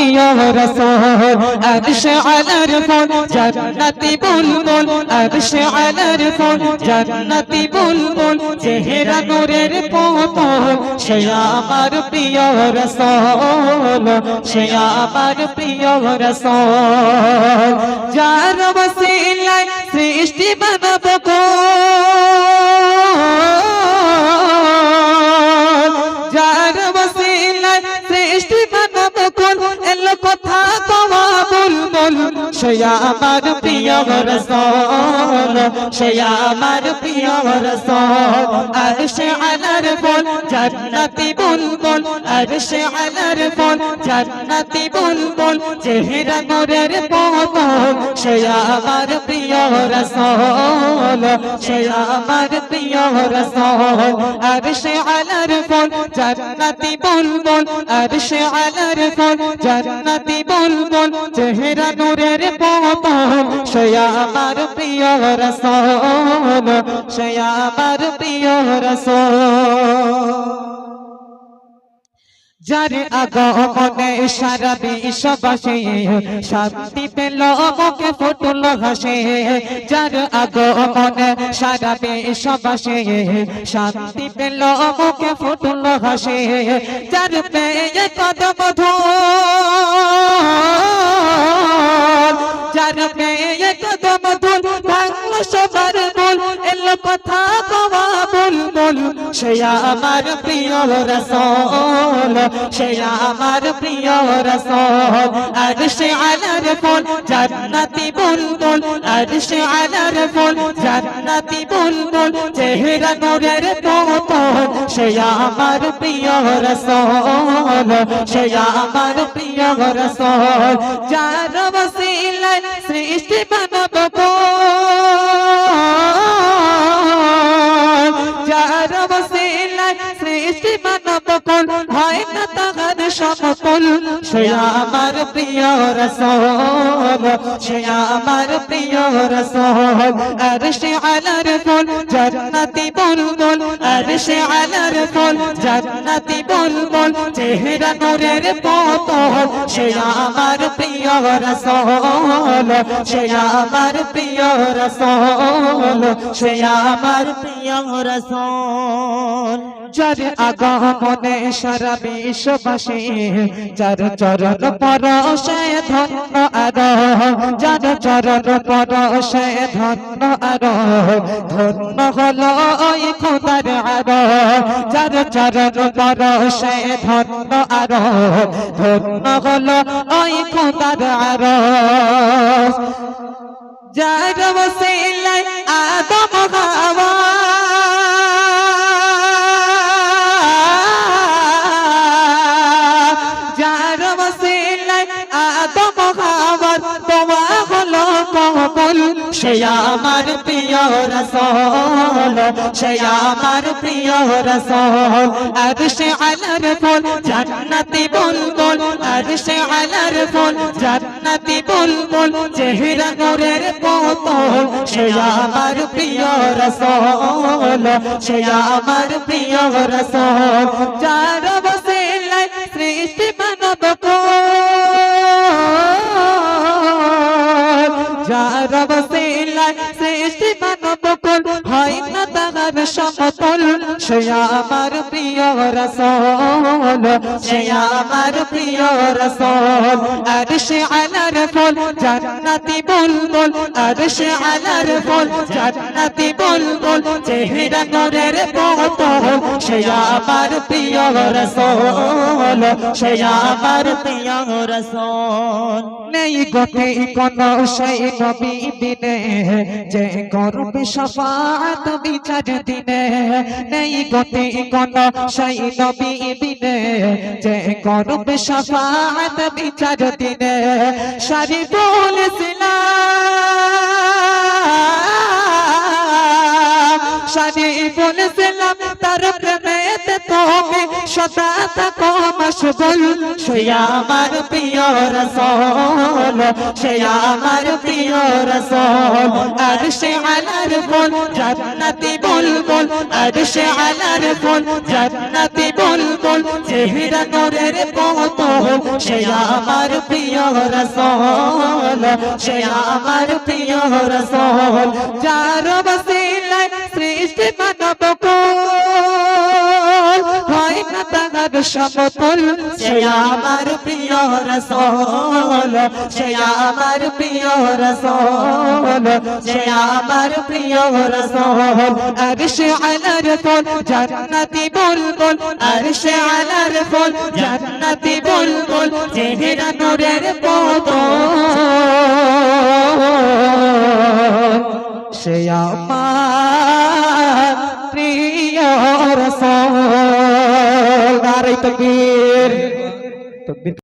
প্রিয় রসুল আরশে আলার ফুল জান্নাতি বুলবুল, আরশে আলার ফুল জান্নাতি বুলবুল, চেহারা নূরের পুতুল, সে আমার প্রিয় রসুল, সে আমার প্রিয় রসুল। যার বসিলায় সৃষ্টি মানব বুলবুল সে আমার প্রিয় রসুল, সে আমার প্রিয় রসুল। আরশে আলার ফুল জান্নাতি বুলবুল আরশে আলার ফুল জান্নাতি বুলবুল, চেহারা নূরের পুতুল সে আমার প্রিয় রসুল, সে আমার প্রিয় রসুল। আরশে আলার ফুল জান্নাতি বুলবুল আরশে আলার ফুল জান্নাতি বুলবুল, চেহারা নূরের পুতুল সে আমার প্রিয় রসুল সে আমার প্রিয় রসুল যার আগমনে সারা বিশ্ববাসী শান্তি পেল, মুখে ফুটল হাসে। যার আগমনে সারা বিশ্ববাসী শান্তি পেল, মুখে ফুটল হাসে। যার পেয়ে কদম ধুল যার পেয়ে কদম ধুল ভাঙল সবার বল এলো কথা কওয়া বল বল সে আমার প্রিয় রসল, সে আমার প্রিয় রসল। আর সে আলার বল জান্নাতি বুলবুল, আর সে আলার ফুল, জান্নাতি বুলবুল, চেহারা নূরের পুতুল সে আমার প্রিয় রসল সে আমার প্রিয় রসল। যার বসিলায় সৃষ্টি মানব সমতুল আমার প্রিয় রসল, সে আমার প্রিয় রসল। আর সে আলার ফুল জান্নাতি বুলবুল, আর সে আলার ফুল জান্নাতি বুলবুল। চেহারা নূরের পুতুল সে আমার প্রিয় রসল, সে আমার প্রিয় রসল, সে আমার প্রিয় রসল। যার আগমনে সারা বিশ্ববাসী, যার চরণ পরশে ধন্য আর, যার চরণ পরশে ধন্য আর, ধন্য হলো ওই খোদার আর, যার চরণ পরশে ধন্য আর, ধন্য হলো ওই খোদার আর। যার বসিলাই আদম হাওয়া আমার প্রিয় রসল, সে আমার প্রিয় রসল। আর সে আলার ফুল জান্নাতি বুলবুল, আর সে আলার ফুল জান্নাতি বুলবুল, চেহারা নূরের পুতুল। সে আমার প্রিয় রসল, সে আমার প্রিয় রসল। যার বসিলাই সৃষ্টি মানব যার সৃষ্টি মানব কোন হয় না তাহার সমতল সে আমার প্রিয় রসল। সে আমার প্রিয় রসল। আর সে আলার ফুল জান্নাতি বুলবুল। আর সে আলার ফুল জান্নাতি বুলবুল। চেহারা নূরের পুতুল। সে আমার প্রিয় রসল। সে আমার প্রিয় রসল। নেই গতে কোন সেই নবী বিনে। যে করবে সফাত বিচার দিনে নেই গতি কোন সেই নবী দিনে। যে করবে সফাত বিচার দিনে সারি বলেছিলাম সারি বলেছিলাম তার প্রেমেতে তো সদা মশগুল সে আমার প্রিয় রসল সে আমার প্রিয় রসল আর সে আলার ফুল জান্নাতি বুলবুল। ফুল আরশে আলার ফুল জান্নাতি বুলবুল। চেহারা নূরের পুতুল সে আমার প্রিয় রাসূল সে আমার প্রিয় রাসূল যার বসিলায় সৃষ্টি মানব কুল না তাহার সমতল সে আমার প্রিয় রসল আমার প্রিয় রসল আমার প্রিয় রসল। আরশ আলার ফুল জান্নাতি বুলবুল আরশ আলার ফুল জান্নাতি বুলবুল, চেহারা নূরের পদ সে তকবীর